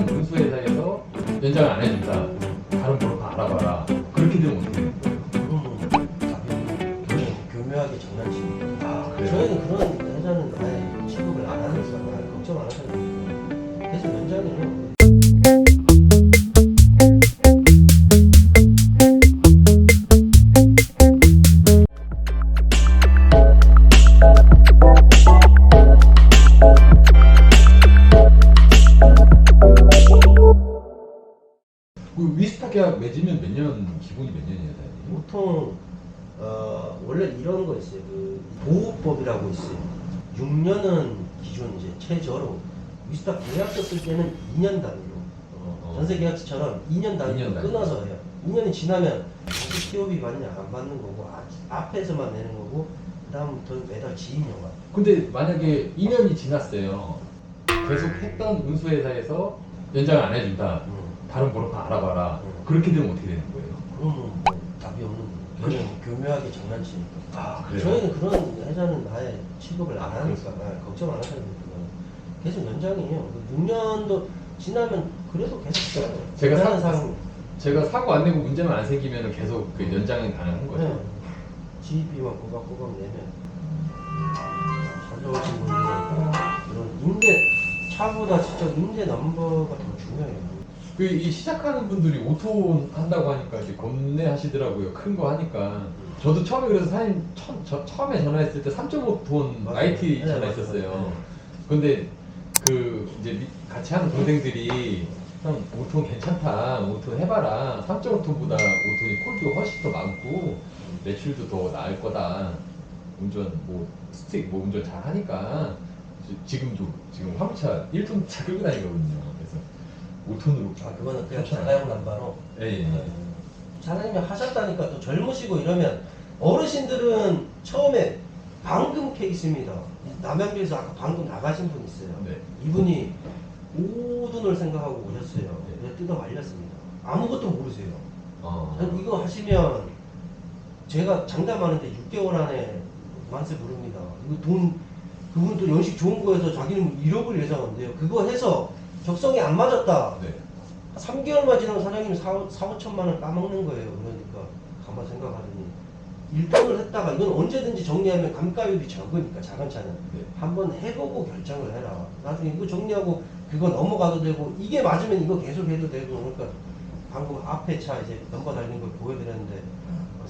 했던 운수회사에서 연장을 안 해준다. 다른 브로커 알아봐라. 그렇게 되면 어떻게 되는 거예요? 교묘, 교묘하게 장난치는 아 저희는 그런 회사는 아예 취급을 안 하니까 아예 걱정 안 하셔 계약 맺으면 몇 년, 기본이 몇 년이에요, 사장님? 보통 어, 원래 이런 거 있어요. 그 보호법이라고 있어요. 6년은 기존 이제 최저로 위스타 계약서 쓸 때는 2년 단위로 어. 전세 계약서처럼 2년 단위로 2년 단위. 끊어서 해요. 2년이 지나면 다시 TOB 받냐 안 받는 거고 아, 앞에서만 내는 거고 그다음부터 매달 지임료가 근데 만약에 2년이 지났어요. 계속 했던 운수회사에서 연장을 안 해준다. 음. 다른 브로커 알아봐라. 음. 그렇게 되면 어떻게 되는 거예요? 그러면 뭐 답이 없는 거예요. 교묘, 교묘하게 장난치니까. 아 저희는 그런 회사는 아예 취급을 안 아, 하니까 아, 걱정 안 하셔도 돼요. 계속 연장이에요. 6년도 지나면 그래도 계속 써요. 제가 사- 사항 제가 사고 안 내고 문제만 안 생기면 계속 그 연장이 가능한 거죠. 네. GEP만 꼬박꼬박 내면 가져오신 분들은 이런 임대 차보다 진짜 임대 넘버가 더 중요해요. 그 이 시작하는 분들이 5톤 한다고 하니까 이제 겁내 하시더라고요. 큰 거 하니까. 저도 처음에 그래서 사장님 처음, 저, 처음에 전화했을 때 3.5톤 맞아요. IT 네, 전화했었어요. 맞아요. 근데 그 이제 미- 같이 하는 동생들이 형 5톤 괜찮다. 5톤 해봐라. 3.5톤보다 5톤이 콜도 훨씬 더 많고 매출도 더 나을 거다. 운전 뭐 스틱 뭐 운전 잘 하니까 지- 지금도 지금 화물차 1톤 차 끌고 다니거든요. 그래서 5톤으로 아 그거는 그냥. 자가용 남바로 예, 예, 예. 사장님이 하셨다니까 또 젊으시고 이러면 어르신들은 처음에 방금 케이스입니다. 남양주에서 아까 방금 나가신 분 있어요. 네. 이분이 5돈을 생각하고 오셨어요. 네. 그래서 뜯어 말렸습니다. 아무것도 모르세요. 어. 이거 하시면 제가 장담하는데 6개월 안에 만세 부릅니다. 이거 돈 그분도 연식 좋은 거에서 자기는 1억을 예상한대요. 그거 해서 적성이 안 맞았다. 네. 3개월만 지나면 사장님이 4, 4 5천만 원 까먹는 거예요. 그러니까 가만 생각하더니 1돈을 했다가 이건 언제든지 정리하면 감가율이 적으니까 작은 차는 네. 한번 해보고 결정을 해라. 나중에 이거 정리하고 그거 넘어가도 되고 이게 맞으면 이거 계속 해도 되고 그러니까 방금 앞에 차 이제 넘버 달린 걸 보여드렸는데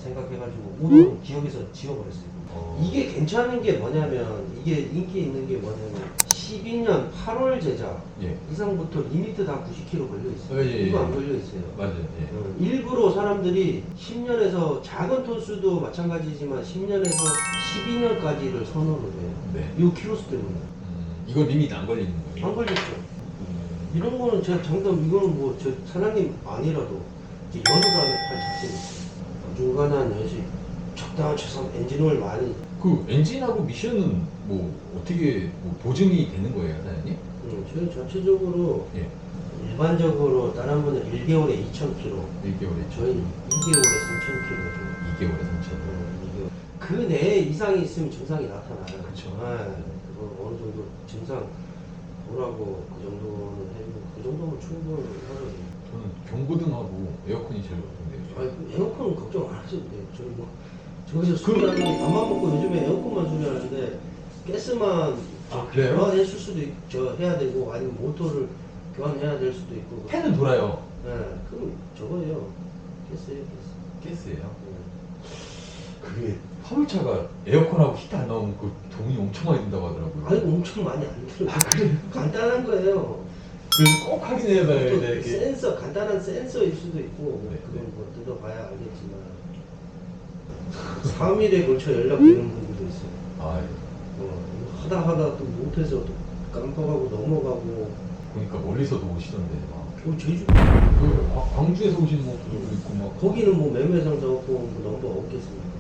생각해가지고 5돈 기억에서 지워버렸어요. 어. 이게 괜찮은 게 뭐냐면 이게 인기 있는 게 뭐냐면 12년 8월 제작 예. 이상부터 리미트 다 90km 걸려 있어요. 어, 예, 예, 이거 예. 안 걸려 있어요. 맞아요. 예. 어, 일부러 사람들이 10년에서 작은 톤수도 마찬가지지만 10년에서 12년까지를 선호를 해요. 네. 이 키로수 때문에 음, 이거 리미트 안 걸리는 거예요? 안 걸렸죠. 음, 이런 거는 제가 장담 이거는 뭐 저 사장님 아니라도 이제 열을 하는 할 자신 있어요. 중간한 여시 적당한 최소 엔진오일 많이 그 엔진하고 미션은 뭐 어떻게 뭐 보증이 되는 거예요, 사장님? 음, 저희 전체적으로 예. 일반적으로 다른 분은 1개월에 2,000km, 1개월에 저희는 2개월에 3,000km. 2개월에 3천. 그 내에 이상이 있으면 증상이 나타나요. 그쵸. 네, 그거 어느 정도 증상 보라고 그 정도는 해주고 그 정도면 충분히 하거든요. 저는 경고등하고 에어컨이 제일 걱정돼요. 아니 그 에어컨은 걱정 안 하셔도 돼요. 저희 뭐 저기서 게 밥만 먹고 요즘에 에어컨만 수리하는데 가스만 아, 그래요? 교환했을 수도 있고 저 해야 되고 아니면 모터를 교환해야 될 수도 있고. 팬은 돌아요. 네, 그럼 저거예요. 가스예요, 가스. 가스예요. 네. 그게 화물차가 에어컨하고 히트 안 나오면 그 돈이 엄청 많이 든다고 하더라고요. 아이고 엄청 많이 안 들어요. 아, 그래요? 간단한 거예요. 그래서 꼭 확인해야 또 돼요. 이렇게. 센서 간단한 센서일 수도 있고 네, 그건 네. 뭐 뜯어봐야 알겠지만 3일에 걸쳐 연락되는 분들도 있어요. 아, 어, 이거 하다 하다 또 못해서 또 깜빡하고 넘어가고 그러니까 멀리서도 오시던데. 막. 어, 제주 그 광- 광주에서 오신 뭐 분들도 있고 막. 거기는 뭐 매매상도 없고 뭐 넘버 없겠습니까?